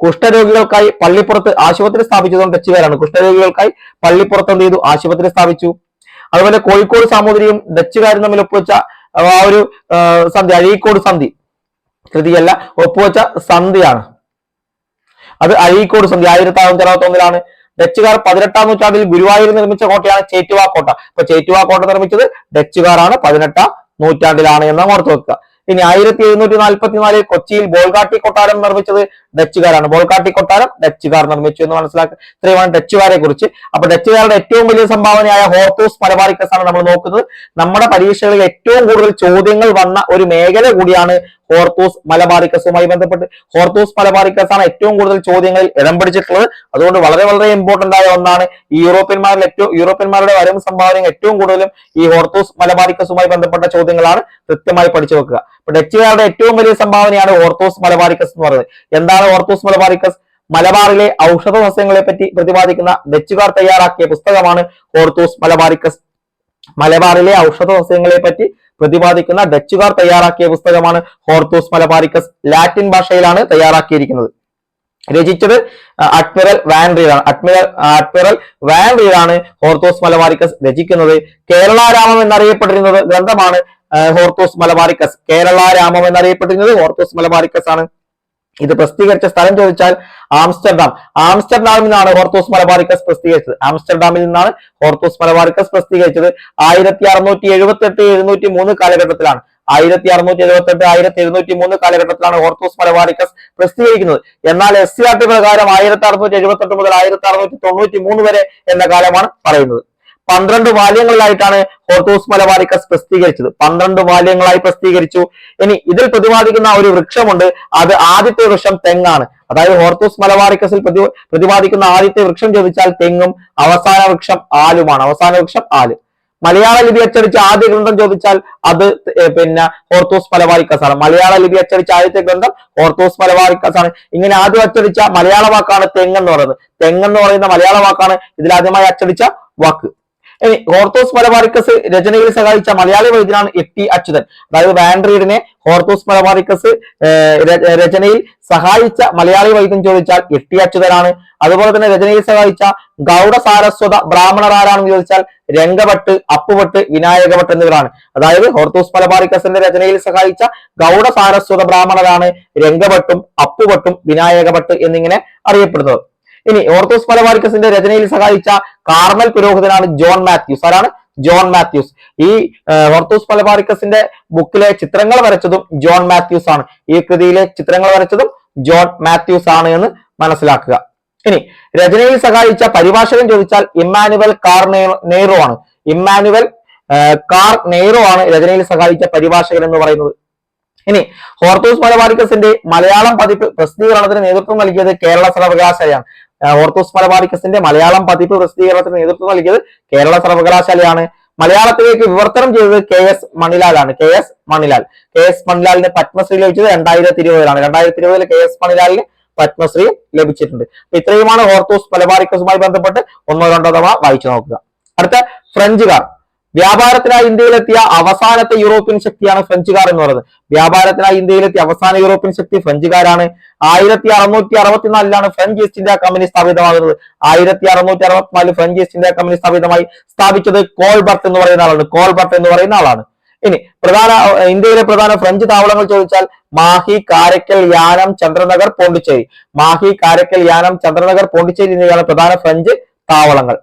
കുഷ്ഠരോഗികൾക്കായി പള്ളിപ്പുറത്ത് ആശുപത്രി സ്ഥാപിച്ചതും ഡച്ചുകാരാണ്. കുഷ്ഠരോഗികൾക്കായി പള്ളിപ്പുറത്ത് എന്ത് ചെയ്തു? ആശുപത്രി സ്ഥാപിച്ചു. അതുപോലെ കോഴിക്കോട് സാമൂതിരിയും ഡച്ചുകാരും തമ്മിൽ ഒപ്പുവെച്ച ആ ഒരു സന്ധി അഴീക്കോട് സന്ധി കൃതിയല്ല ഒപ്പുവെച്ച സന്ധിയാണ്. അത് അഴീക്കോട് സന്ധി ആയിരത്തി അറുന്നൂറ്റി അറുപത്തി ഒന്നിലാണ് ഡച്ചുകാർ പതിനെട്ടാം നൂറ്റാണ്ടിൽ ഗുരുവായൂർ നിർമ്മിച്ച കോട്ടയാണ് ചേറ്റുവാ കോട്ട. അപ്പൊ ചേറ്റുവാ കോട്ട നിർമ്മിച്ചത് ഡച്ചുകാരാണ് പതിനെട്ടാം നൂറ്റാണ്ടിലാണ് എന്ന് ഓർത്ത് വെക്കുക. ഇനി ആയിരത്തി എഴുന്നൂറ്റി നാൽപ്പത്തിനാലിൽ കൊച്ചിയിൽ ബോൾഗാട്ടി കൊട്ടാരം നിർമ്മിച്ചത് ഡച്ചുകാരാണ്. ബോൾക്കാട്ടി കൊട്ടാരം ഡച്ചുകാർ നിർമ്മിച്ചു എന്ന് മനസ്സിലാക്കുക ഇത്രയുമാണ് ഡച്ചുകാരെ കുറിച്ച് അപ്പൊ ഡച്ചുകാരുടെ ഏറ്റവും വലിയ സംഭാവനയായ ഹോർത്തൂസ് മലബാറിക്കസ് ആണ് നമ്മൾ നോക്കുന്നത്. നമ്മുടെ പരീക്ഷകളിൽ ഏറ്റവും കൂടുതൽ ചോദ്യങ്ങൾ വന്ന ഒരു മേഖല കൂടിയാണ് ഹോർത്തൂസ് മലബാറിക്കസുമായി ബന്ധപ്പെട്ട്. ഹോർത്തൂസ് മലബാറിക്കസ് ആണ് ഏറ്റവും കൂടുതൽ ചോദ്യങ്ങളിൽ ഇടം പിടിച്ചിട്ടുള്ളത്. അതുകൊണ്ട് വളരെ വളരെ ഇമ്പോർട്ടന്റ് ആയ ഒന്നാണ് ഈ യൂറോപ്യന്മാരിൽ ഏറ്റവും യൂറോപ്യന്മാരുടെ വരവും സംഭാവനയും ഏറ്റവും കൂടുതലും ഈ ഹോർത്തൂസ് മലബാറിക്കസുമായി ബന്ധപ്പെട്ട ചോദ്യങ്ങളാണ് കൃത്യമായി പഠിച്ചു വെക്കുക. ഡച്ചുകാരുടെ ഏറ്റവും വലിയ സംഭാവനയാണ് ഓർത്തോസ് മലബാറിക്കസ് എന്ന് പറയുന്നത്. എന്താണ് ഓർത്തോസ് മലബാറിക്കസ്? മലബാറിലെ ഔഷധ സസ്യങ്ങളെ പറ്റി പ്രതിപാദിക്കുന്ന ഡച്ചുകാർ തയ്യാറാക്കിയ പുസ്തകമാണ് ഓർത്തോസ് മലബാറിക്കസ്. മലബാറിലെ ഔഷധ സസ്യങ്ങളെ പറ്റി പ്രതിപാദിക്കുന്ന ഡച്ചുകാർ തയ്യാറാക്കിയ പുസ്തകമാണ് ഹോർത്തൂസ് മലബാറിക്കസ്. ലാറ്റിൻ ഭാഷയിലാണ് തയ്യാറാക്കിയിരിക്കുന്നത്. രചിച്ചത് അഡ്മിറൽ വാൻ റീഡാണ് അഡ്മിറൽ അഡ്മിറൽ വാൻ റീഡാണ് ഹോർത്തോസ് മലബാറിക്കസ് രചിക്കുന്നത്. കേരളാരാമം എന്നറിയപ്പെട്ടിരുന്നത് ഗ്രന്ഥമാണ് ഹോർത്തോസ് മലബാറിക്കസ്. കേരള രാമം എന്നറിയപ്പെട്ടിരുന്നത് ഹോർത്തോസ് മലബാറിക്കസ് ആണ് ഇത് പ്രസിദ്ധീകരിച്ച സ്ഥലം ചോദിച്ചാൽ ആംസ്റ്റർഡാം. ആംസ്റ്റർഡാമിൽ നിന്നാണ് ഹോർത്തോസ് മലബാറിക്കസ് പ്രസിദ്ധീകരിച്ചത്. ആംസ്റ്റർഡാമിൽ നിന്നാണ് ഹോർത്തോസ് മലബാറിക്കസ് പ്രസിദ്ധീകരിച്ചത്. ആയിരത്തി അറുന്നൂറ്റി എഴുപത്തി എട്ട് എഴുന്നൂറ്റി മൂന്ന് കാലഘട്ടത്തിലാണ്. ആയിരത്തി അറുന്നൂറ്റി എഴുപത്തി എട്ട് ആയിരത്തി എഴുന്നൂറ്റി മൂന്ന് കാലഘട്ടത്തിലാണ് ഹോർത്തോസ് മലബാറിക്കസ് പ്രസിദ്ധീകരിക്കുന്നത്. എന്നാൽ എസ് സി ആർ ടി പ്രകാരം ആയിരത്തി അറുന്നൂറ്റി എഴുപത്തി എട്ട് മുതൽ ആയിരത്തി അറുന്നൂറ്റി തൊണ്ണൂറ്റി മൂന്ന് വരെ എന്ന കാലമാണ് പറയുന്നത്. പന്ത്രണ്ട് വാല്യങ്ങളിലായിട്ടാണ് ഹോർത്തൂസ് മലബാറിക്കസ് പ്രസിദ്ധീകരിച്ചത്. പന്ത്രണ്ട് വാല്യങ്ങളായി പ്രസിദ്ധീകരിച്ചു. ഇനി ഇതിൽ പ്രതിപാദിക്കുന്ന ഒരു വൃക്ഷമുണ്ട്. അത് ആദ്യത്തെ വൃക്ഷം തെങ്ങാണ്. അതായത് ഹോർത്തോസ് മലബാറിക്കസിൽ പ്രതി പ്രതിപാദിക്കുന്ന ആദ്യത്തെ വൃക്ഷം ചോദിച്ചാൽ തെങ്ങും അവസാന വൃക്ഷം ആലുമാണ്. അവസാന വൃക്ഷം ആൽ. മലയാള ലിപി അച്ചടിച്ച ആദ്യ ഗ്രന്ഥം ചോദിച്ചാൽ അത് പിന്നെ ഹോർത്തോസ് മലബാറിക്കസ് ആണ് മലയാള ലിപി അച്ചടിച്ച ആദ്യത്തെ ഗ്രന്ഥം ഹോർത്തോസ് മലബാറിക്കസ് ആണ് ഇങ്ങനെ ആദ്യം അച്ചടിച്ച മലയാള വാക്കാണ് തെങ്ങെന്ന് പറയുന്നത്. തെങ്ങെന്ന് പറയുന്ന മലയാള വാക്കാണ് ഇതിൽ ആദ്യമായി അച്ചടിച്ച വാക്ക്. ഇനി ഹോർത്തോസ് മലബാറിക്കസ് രചനയിൽ സഹായിച്ച മലയാളി വൈദ്യനാണ് എ ടി അച്യുതൻ. അതായത് വാൻഡ്രീഡിനെ ഹോർത്തോസ് മലബാറിക്കസ് രചനയിൽ സഹായിച്ച മലയാളി വൈദ്യൻ ചോദിച്ചാൽ എ ടി അച്യുതനാണ്. അതുപോലെ തന്നെ രചനയിൽ സഹായിച്ച ഗൗഡ സാരസ്വത ബ്രാഹ്മണർ ആരാണെന്ന് ചോദിച്ചാൽ രംഗഭട്ട് അപ്പുഭട്ട് വിനായകഭട്ട് എന്നിവരാണ്. അതായത് ഹോർത്തോസ് മലബാറിക്കസിന്റെ രചനയിൽ സഹായിച്ച ഗൗഡ സാരസ്വത ബ്രാഹ്മണരാണ് രംഗഭട്ടും അപ്പുഭട്ടും വിനായകഭട്ട് എന്നിങ്ങനെ അറിയപ്പെടുന്നത്. ഇനി ഓർത്തോസ് മലബാറിക്കസിന്റെ രചനയിൽ സഹായിച്ച കാർമൽ പുരോഹിതനാണ് ജോൺ മാത്യൂസ്. ആരാണ്? John Matthews. ഈ ഓർത്തോസ് മലബാറിക്കസിന്റെ ബുക്കിലെ ചിത്രങ്ങൾ വരച്ചതും ജോൺ മാത്യൂസ് ആണ്. ഈ കൃതിയിലെ ചിത്രങ്ങൾ വരച്ചതും ജോൺ മാത്യൂസ് ആണ് എന്ന് മനസ്സിലാക്കുക. ഇനി രചനയിൽ സഹായിച്ച പരിഭാഷകൻ ചോദിച്ചാൽ ഇമ്മാനുവൽ കാർ നെയ്റോ ആണ്. ഇമ്മാനുവൽ കാർ നെയ്റോ ആണ് രചനയിൽ സഹായിച്ച പരിഭാഷകൻ എന്ന് പറയുന്നത്. ഇനി ഹോർത്തോസ് മലബാറിക്കസിന്റെ മലയാളം പതിപ്പ് പ്രസിദ്ധീകരണത്തിന് നേതൃത്വം നൽകിയത് കേരള സർവകലാശാലയാണ്. ആ, ഹോർത്തോസ് മലബാറിക്കസിന്റെ മലയാളം പതിപ്പ് പ്രസിദ്ധീകരണത്തിന് നേതൃത്വം നൽകിയത് കേരള സർവകലാശാലയാണ്. മലയാളത്തിലേക്ക് വിവർത്തനം ചെയ്തത് K S മണിലാലാണ്. K S Manilal. K S മണിലാലിന് Padmashri ലഭിച്ചത് രണ്ടായിരത്തി ഇരുപതിലാണ്. രണ്ടായിരത്തി ഇരുപതിൽ കെ എസ് മണിലാലിന് പത്മശ്രീ ലഭിച്ചിട്ടുണ്ട്. അപ്പൊ ഇത്രയുമാണ് ഓർത്തോസ് മലബാറിക്കസുമായി ബന്ധപ്പെട്ട് ഒന്നോ രണ്ടോ തവണ വായിച്ചു നോക്കുക. അടുത്ത ഫ്രഞ്ചുകാർ. വ്യാപാരത്തിനായി ഇന്ത്യയിലെത്തിയ അവസാനത്തെ യൂറോപ്യൻ ശക്തിയാണ് ഫ്രഞ്ചുകാർ എന്ന് പറയുന്നത്. വ്യാപാരത്തിനായി ഇന്ത്യയിലെത്തിയ അവസാന യൂറോപ്യൻ ശക്തി ഫ്രഞ്ചുകാരാണ്. ആയിരത്തി അറുന്നൂറ്റി അറുപത്തിനാലിലാണ് ഫ്രഞ്ച് ഈസ്റ്റ് ഇന്ത്യ കമ്പനി സ്ഥാപിതമാകുന്നത്. ആയിരത്തി അറുന്നൂറ്റി അറുപത്തിനാലിൽ ഫ്രഞ്ച് ഈസ്റ്റ് ഇന്ത്യ കമ്പനി സ്ഥാപിതമായി സ്ഥാപിച്ചത് കോൾബർട്ട് എന്ന് പറയുന്ന ആളാണ്. കോൾബർട്ട് എന്ന് പറയുന്ന ആളാണ്. ഇനി പ്രധാന ഇന്ത്യയിലെ പ്രധാന ഫ്രഞ്ച് താവളങ്ങൾ ചോദിച്ചാൽ മാഹി കാരക്കൽ യാനം ചന്ദ്രനഗർ പോണ്ടിച്ചേരി. മാഹി കാരക്കൽ യാനം ചന്ദ്രനഗർ പോണ്ടിച്ചേരി എന്നിവയാണ് പ്രധാന ഫ്രഞ്ച് താവളങ്ങൾ.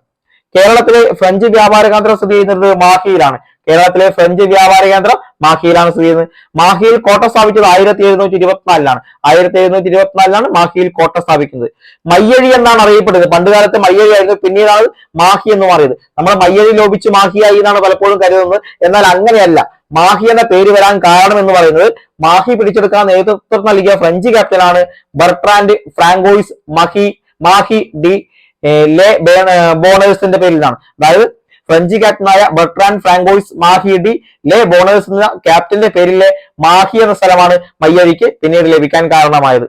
കേരളത്തിലെ ഫ്രഞ്ച് വ്യാപാര കേന്ദ്രം സ്ഥിതി ചെയ്യുന്നത് മാഹിയിലാണ്. കേരളത്തിലെ ഫ്രഞ്ച് വ്യാപാര കേന്ദ്രം മാഹിയിലാണ് സ്ഥിതി ചെയ്യുന്നത്. മാഹിയിൽ കോട്ട സ്ഥാപിച്ചത് ആയിരത്തി എഴുന്നൂറ്റി ഇരുപത്തിനാലിലാണ്. ആയിരത്തി എഴുന്നൂറ്റി ഇരുപത്തിനാലിലാണ് മാഹിയിൽ കോട്ട സ്ഥാപിക്കുന്നത്. മയ്യഴി എന്നാണ് അറിയപ്പെടുന്നത്. പണ്ട് കാലത്ത് മയ്യഴി ആയിരുന്നു പിന്നീടാണ് മാഹി എന്ന് മാറിയത്. നമ്മൾ മയ്യഴി ലോപിച്ച് മാഹിയായി എന്നാണ് പലപ്പോഴും കരുതുന്നത്. എന്നാൽ അങ്ങനെയല്ല. മാഹി എന്ന പേര് വരാൻ കാരണം എന്ന് പറയുന്നത് മാഹി പിടിച്ചെടുക്കാൻ നേതൃത്വം നൽകിയ French ക്യാപ്റ്റനാണ് Bertrand Francois Mahe Mahe de la ബോണേഴ്സിന്റെ പേരിലാണ്. അതായത് French ക്യാപ്റ്റനായ Bertrand Francois Mahe de le ബോണേഴ്സ് എന്ന ക്യാപ്റ്റന്റെ പേരിലെ മാഹി എന്ന സ്ഥലമാണ് മയ്യഴിക്ക് പിന്നീട് ലഭിക്കാൻ കാരണമായത്.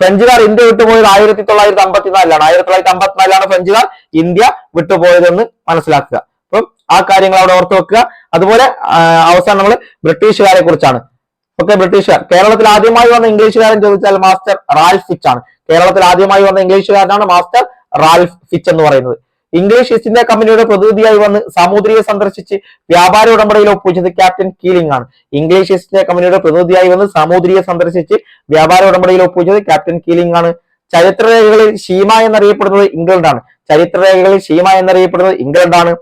ഫ്രഞ്ചുകാർ ഇന്ത്യ വിട്ടുപോയത് ആയിരത്തി തൊള്ളായിരത്തി അമ്പത്തിനാലിലാണ് ആയിരത്തി തൊള്ളായിരത്തി അമ്പത്തിനാലിലാണ് ഫ്രഞ്ചുകാർ ഇന്ത്യ വിട്ടുപോയതെന്ന് മനസ്സിലാക്കുക. അപ്പം ആ കാര്യങ്ങൾ അവിടെ ഓർത്ത് വെക്കുക. അതുപോലെ അവസാനം നമ്മൾ ബ്രിട്ടീഷുകാരെ കുറിച്ചാണ്. ഓക്കെ ബ്രിട്ടീഷുകാർ. കേരളത്തിൽ ആദ്യമായി വന്ന ഇംഗ്ലീഷുകാരൻ ചോദിച്ചാൽ മാസ്റ്റർ റാൽഫ് ഫിച്ച് ആണ് കേരളത്തിൽ ആദ്യമായി വന്ന ഇംഗ്ലീഷുകാരനാണ് മാസ്റ്റർ റാൽഫ് ഫിച്ച് എന്ന് പറയുന്നത്. ഇംഗ്ലീഷ് ഈസ്റ്റ് ഇന്ത്യ കമ്പനിയുടെ പ്രതിനിധിയായി വന്ന് സാമൂതിരിയെ സന്ദർശിച്ച് വ്യാപാര ഉടമ്പടിയിൽ ഒപ്പുവെച്ചത് ക്യാപ്റ്റൻ കീലിംഗ് ആണ്. ഇംഗ്ലീഷ് ഈസ്റ്റ് ഇന്ത്യ കമ്പനിയുടെ പ്രതിനിധിയായി വന്ന് സാമൂതിരിയെ സന്ദർശിച്ച് വ്യാപാര ഉടമ്പടിയിൽ ഒപ്പുവെച്ചത് ക്യാപ്റ്റൻ കീലിംഗ് ആണ്. ചരിത്രരേഖകളിൽ ഷീമ എന്നറിയപ്പെടുന്നത് ഇംഗ്ലണ്ടാണ് ചരിത്രരേഖകളിൽ ഷീമ എന്നറിയപ്പെടുന്നത് ഇംഗ്ലണ്ടാണ്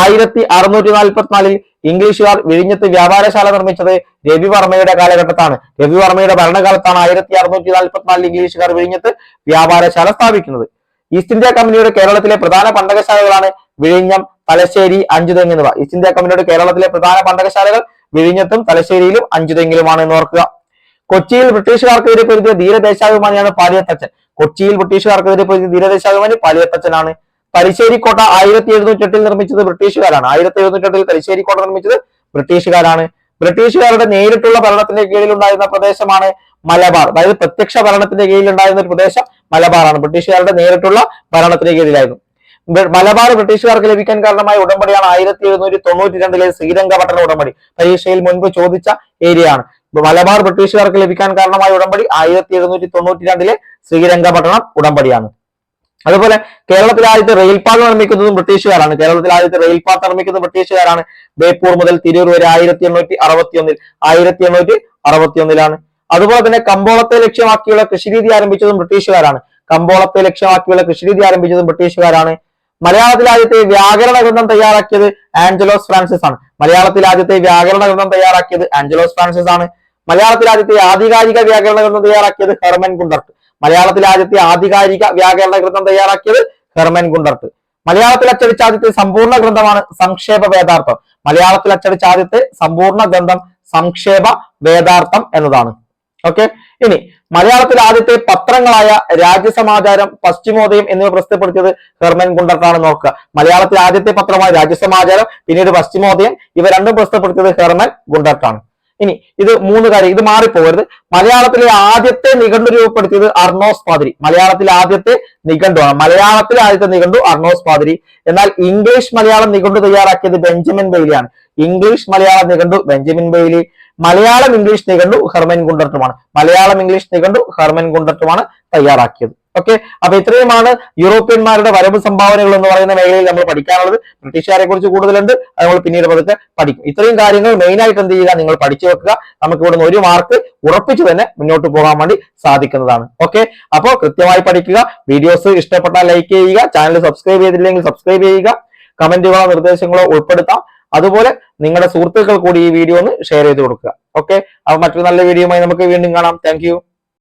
ആയിരത്തി അറുന്നൂറ്റി നാൽപ്പത്തിനാലിൽ ഇംഗ്ലീഷുകാർ വിഴിഞ്ഞത്ത് വ്യാപാരശാല നിർമ്മിച്ചത് രവിവർമ്മയുടെ കാലഘട്ടത്താണ്. രവിവർമ്മയുടെ ഭരണകാലത്താണ് ആയിരത്തി അറുന്നൂറ്റി നാൽപ്പത്തിനാലിൽ ഇംഗ്ലീഷുകാർ വിഴിഞ്ഞത്ത് വ്യാപാരശാല സ്ഥാപിക്കുന്നത്. ഈസ്റ്റ് ഇന്ത്യ കമ്പനിയുടെ കേരളത്തിലെ പ്രധാന പണ്ടകശാലകളാണ് വിഴിഞ്ഞം തലശ്ശേരി അഞ്ചുതെങ്ങ് എന്നിവ. ഈസ്റ്റ് ഇന്ത്യ കമ്പനിയുടെ കേരളത്തിലെ പ്രധാന പണ്ടകശാലകൾ വിഴിഞ്ഞത്തും തലശ്ശേരിയിലും അഞ്ചുതെങ്ങിലുമാണ് എന്ന് ഓർക്കുക. കൊച്ചിയിൽ ബ്രിട്ടീഷുകാർക്കെതിരെ പൊരുതിയ ധീരദേശാഭിമാനിയാണ് പാലിയത്തച്ചൻ കൊച്ചിയിൽ ബ്രിട്ടീഷുകാർക്കെതിരെ പൊരുതിയ ധീരദേശാഭിമാനി പാലിയത്തച്ചനാണ് തലശ്ശേരി കോട്ട ആയിരത്തി എഴുന്നൂറ്റി എട്ടിൽ നിർമ്മിച്ചത് ബ്രിട്ടീഷുകാരാണ്. ആയിരത്തി എഴുന്നൂറ്റി എട്ടിൽ തലശ്ശേരി കോട്ട നിർമ്മിച്ചത് ബ്രിട്ടീഷുകാരാണ്. ബ്രിട്ടീഷുകാരുടെ നേരിട്ടുള്ള ഭരണത്തിന്റെ കീഴിലുണ്ടായിരുന്ന പ്രദേശമാണ് മലബാർ. അതായത് പ്രത്യക്ഷ ഭരണത്തിന്റെ കീഴിലുണ്ടായിരുന്ന ഒരു പ്രദേശം മലബാറാണ്. ബ്രിട്ടീഷുകാരുടെ നേരിട്ടുള്ള ഭരണത്തിന്റെ കീഴിലായിരുന്നു. മലബാർ ബ്രിട്ടീഷുകാർക്ക് ലഭിക്കാൻ കാരണമായ ഉടമ്പടിയാണ് ആയിരത്തി എഴുന്നൂറ്റി തൊണ്ണൂറ്റി രണ്ടിലെ ശ്രീരംഗപട്ടണ ഉടമ്പടി. പരീക്ഷയിൽ മുൻപ് ചോദിച്ച ഏരിയയാണ്. മലബാർ ബ്രിട്ടീഷുകാർക്ക് ലഭിക്കാൻ കാരണമായ ഉടമ്പടി ആയിരത്തി എഴുന്നൂറ്റി തൊണ്ണൂറ്റി രണ്ടിലെ ശ്രീരംഗപട്ടണം ഉടമ്പടിയാണ്. അതുപോലെ കേരളത്തിൽ ആദ്യത്തെ റെയിൽപാത നിർമ്മിക്കുന്നതും ബ്രിട്ടീഷുകാരാണ്. കേരളത്തിൽ ആദ്യത്തെ റെയിൽപാത നിർമ്മിക്കുന്നത് ബ്രിട്ടീഷുകാരാണ് ബേപ്പൂർ മുതൽ തിരൂർ വരെ ആയിരത്തി എണ്ണൂറ്റി അറുപത്തി ഒന്നിൽ ആയിരത്തി എണ്ണൂറ്റി അറുപത്തി ഒന്നിലാണ് അതുപോലെ തന്നെ കമ്പോളത്തെ ലക്ഷ്യമാക്കിയുള്ള കൃഷിരീതി ആരംഭിച്ചതും ബ്രിട്ടീഷുകാരാണ്. കമ്പോളത്തെ ലക്ഷ്യമാക്കിയുള്ള കൃഷിരീതി ആരംഭിച്ചതും ബ്രിട്ടീഷുകാരാണ്. മലയാളത്തിൽ ആദ്യത്തെ വ്യാകരണ ഗ്രന്ഥം തയ്യാറാക്കിയത് ആഞ്ചലോസ് ഫ്രാൻസിസ് ആണ്. മലയാളത്തിൽ ആദ്യത്തെ വ്യാകരണ ഗ്രന്ഥം തയ്യാറാക്കിയത് ആഞ്ചലോസ് ഫ്രാൻസിസ് ആണ്. മലയാളത്തിൽ ആദ്യത്തെ ആധികാരിക വ്യാകരണ ഗ്രന്ഥം തയ്യാറാക്കിയത് ഹെർമൻ കുണ്ടർട്ട് മലയാളത്തിൽ ആദ്യത്തെ ആധികാരിക വ്യാകരണ ഗ്രന്ഥം തയ്യാറാക്കിയത് ഹെർമൻ ഗുണ്ടർട്ട്. മലയാളത്തിൽ അച്ചടിച്ച ആദ്യത്തെ സമ്പൂർണ ഗ്രന്ഥമാണ് സംക്ഷേപ വേദാർത്ഥം. മലയാളത്തിൽ അച്ചടിച്ച ആദ്യത്തെ സമ്പൂർണ ഗ്രന്ഥം സംക്ഷേപ വേദാർത്ഥം എന്നതാണ്. ഓക്കെ? ഇനി മലയാളത്തിൽ ആദ്യത്തെ പത്രങ്ങളായ രാജ്യസമാചാരം പശ്ചിമോദയം എന്നിവ പ്രസിദ്ധപ്പെടുത്തിയത് ഹെർമൻ ഗുണ്ടർട്ടാണ് നോക്കുക. മലയാളത്തിൽ ആദ്യത്തെ പത്രമായ രാജ്യസമാചാരം പിന്നീട് പശ്ചിമോദയം ഇവ രണ്ടും പ്രസിദ്ധപ്പെടുത്തിയത് ഹെർമൻ ഗുണ്ടർട്ടാണ്. ഇനി ഇത് മൂന്ന് കാര്യം. ഇത് മാറിപ്പോകരുത്. മലയാളത്തിലെ ആദ്യത്തെ നിഘണ്ടു രൂപപ്പെടുത്തിയത് അർണോസ് പാതിരി. മലയാളത്തിലെ ആദ്യത്തെ നിഘണ്ടു ആണ് മലയാളത്തിലെ ആദ്യത്തെ നിഘണ്ടു അർണോസ് പാതിരി. എന്നാൽ ഇംഗ്ലീഷ് മലയാളം നിഘണ്ടു തയ്യാറാക്കിയത് ബെഞ്ചമിൻ ബെയ്ലിയാണ്. ഇംഗ്ലീഷ് മലയാളം നിഘണ്ടു ബെഞ്ചമിൻ ബെയ്ലി. മലയാളം ഇംഗ്ലീഷ് നിഘണ്ടു ഹെർമൻ ഗുണ്ടർട്ടുമാണ്. മലയാളം ഇംഗ്ലീഷ് നിഘണ്ടു ഹെർമൻ ഗുണ്ടർട്ടുമാണ് തയ്യാറാക്കിയത്. ഓക്കെ അപ്പൊ ഇത്രയുമാണ് യൂറോപ്യന്മാരുടെ വരവ് സംഭാവനകൾ എന്ന് പറയുന്ന മേഖലയിൽ നമ്മൾ പഠിക്കാനുള്ളത്. ബ്രിട്ടീഷുകാരെ കുറിച്ച് കൂടുതലുണ്ട്. അത് നമ്മൾ പിന്നീട് പതുക്കെ പഠിക്കും. ഇത്രയും കാര്യങ്ങൾ മെയിൻ ആയിട്ട് എന്ത് ചെയ്യുക? നിങ്ങൾ പഠിച്ചു വെക്കുക. നമുക്ക് ഇവിടുന്ന് ഒരു മാർക്ക് ഉറപ്പിച്ചു തന്നെ മുന്നോട്ട് പോകാൻ വേണ്ടി സാധിക്കുന്നതാണ്. ഓക്കെ അപ്പോൾ കൃത്യമായി പഠിക്കുക. വീഡിയോസ് ഇഷ്ടപ്പെട്ടാൽ ലൈക്ക് ചെയ്യുക. ചാനൽ സബ്സ്ക്രൈബ് ചെയ്തില്ലെങ്കിൽ സബ്സ്ക്രൈബ് ചെയ്യുക. കമന്റുകളോ നിർദ്ദേശങ്ങളോ ഉൾപ്പെടുത്താം. അതുപോലെ നിങ്ങളുടെ സുഹൃത്തുക്കൾ കൂടി ഈ വീഡിയോ ഒന്ന് ഷെയർ ചെയ്ത് കൊടുക്കുക. ഓക്കെ അപ്പൊ മറ്റൊരു നല്ല വീഡിയോയുമായി നമുക്ക് വീണ്ടും കാണാം. താങ്ക്